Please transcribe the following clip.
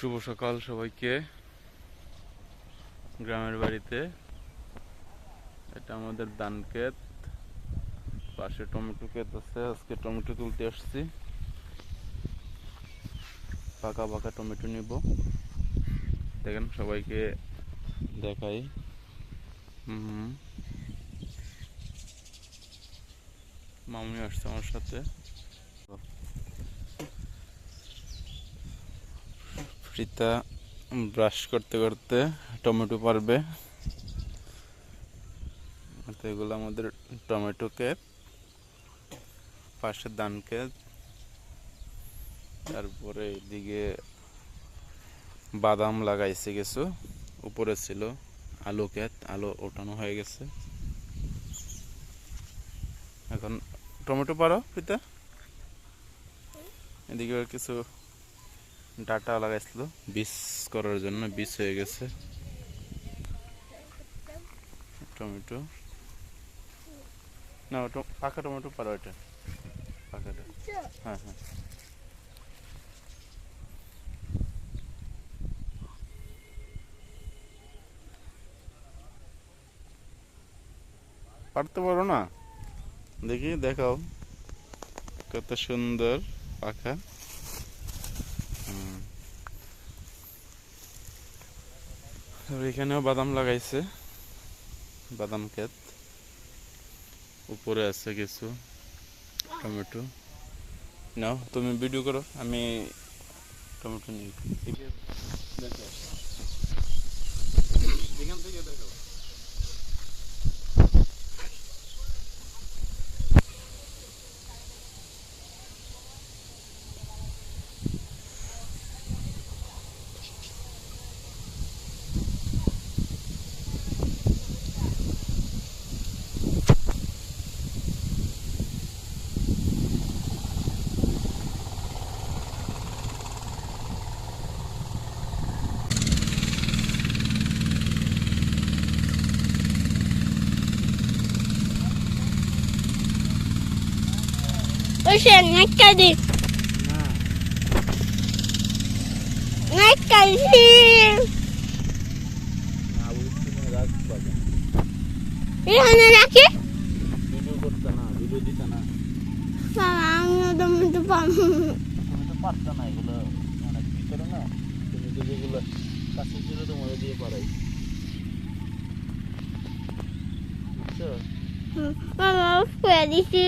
শুভ সকাল সবাইকে গ্রামের বাড়িতে। এটা আমাদের ধান ক্ষেত। পাশে টমেটো ক্ষেত আছে। আজকে টমেটো তুলতে আসছি। পাকা পাকা টমেটো নিব। দেখেন, সবাইকে দেখাই। হুম। মামনি আসছে আমার সাথে। ফ্রিতা ব্রাশ করতে করতে টমেটো পারবে। তো এগুলো আমাদের টমেটো ক্ষেত পাশে ধান ক্ষেত তারপরে এদিকে বাদাম লাগাইছে কিছু। উপরে ছিল আলু ক্ষেত আলু ওঠানো হয়ে গেছে। এখন টমেটো পারো পিতা এদিকে কিছু ডাটা লাগাইছিল। বীজ করার জন্য বীজ হয়ে গেছে। টমেটো। না ওটা পাকা টমেটো পারো এটা। পাকাটা। হ্যাঁ হ্যাঁ। পারতে পারো না? দেখি দেখাও। কত সুন্দর পাখা। এখানেও বাদাম লাগাইছে। বাদাম ক্ষেত। উপরে আছে কিছু টমেটো। নাও, তুমি ভিডিও করো, আমি টমেটো নিয়ে এখান থেকে দেখো ওই সে নাটকা দি না নাটকা দি না বুঝছি না রাত বাজে এখানে রাখি ভিডিও করতে না ভিডিও দিতে না বাবা আমিও টমেটো পাবো তুমি তো পারতো না এগুলো অনেক ভিতরে না তুমি তো যেগুলো কাছে ছিল তোমাদের দিয়ে পারাই বুঝছ বাবা ফুয়ে দিছি